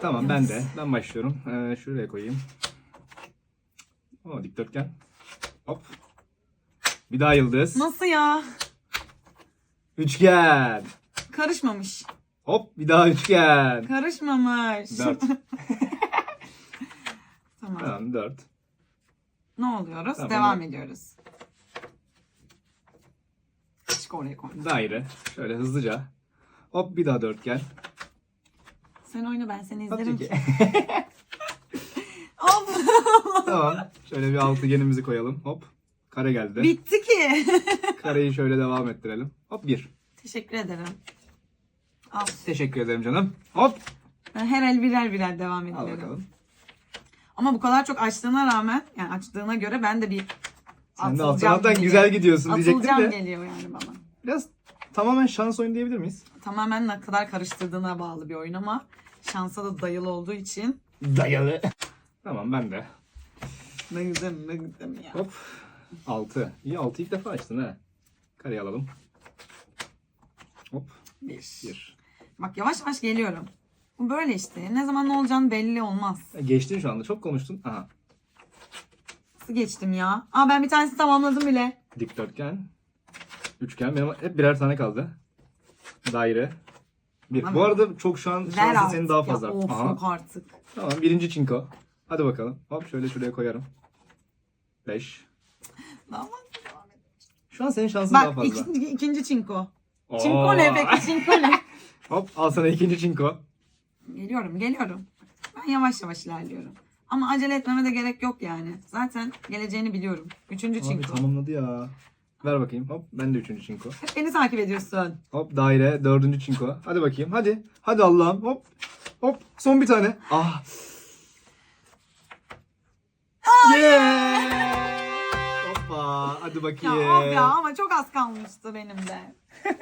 Tamam ben de. Ben başlıyorum. Ee, şuraya koyayım. O dikdörtgen. Hop. Bir daha yıldız. Nasıl ya? Üçgen. Karışmamış. Hop bir daha üçgen. Karışmamış. Dört. tamam. tamam dört. Ne oluyoruz? Tamam. Devam ediyoruz. Çık oraya koy. Daire. Şöyle hızlıca. Hop bir daha dörtgen. Sen oyna ben seni Hop izlerim. iki. Of. tamam. Şöyle bir altıgenimizi koyalım. Hop. Kare geldi. Bitti ki. Kareyi şöyle devam ettirelim. Hop bir. Teşekkür ederim. Al. Teşekkür ederim canım. Hop. Ben her el birer birer devam Al ediyorum. bakalım. Ama bu kadar çok açtığına rağmen yani açtığına göre ben de bir Sen de atılacağım geliyor. güzel gidiyorsun diyecektim Atılacağım de. geliyor yani bana. Biraz tamamen şans oyunu diyebilir miyiz? Tamamen ne kadar karıştırdığına bağlı bir oyun ama şansa da dayalı olduğu için Dayalı. Tamam ben de. bıktım bıktım ya. Hop. 6. İyi 6 ilk defa açtın ha. Kareyi alalım. Hop. Bir. 1. Bak yavaş yavaş geliyorum. Bu böyle işte. Ne zaman ne olacağını belli olmaz. Geçtin şu anda. Çok konuştun. Aha. Nasıl geçtim ya? Aa ben bir tanesini tamamladım bile. Dikdörtgen. Üçgen. Benim hep birer tane kaldı. Daire. Bir. Bu arada çok şu an Ver artık. senin daha fazla. Ya, of Aha. yok artık. Tamam birinci çinko. Hadi bakalım. Hop şöyle şuraya koyarım. 5. Daha fazla. Şu an senin şansın daha Bak fazla. ikinci, ikinci çinko. Çinko ne peki çinko ne? Hop al sana ikinci çinko. geliyorum geliyorum. Ben yavaş yavaş ilerliyorum. Ama acele etmeme de gerek yok yani. Zaten geleceğini biliyorum. Üçüncü Abi çinko. tamamladı ya. Ver bakayım. Hop ben de üçüncü çinko. Hep beni takip ediyorsun. Hop daire dördüncü çinko. Hadi bakayım hadi. Hadi Allah'ım hop. Hop son bir tane. Ah. Yeah. Hoppa hadi Ya bakayım. of ya ama çok az kalmıştı benim de.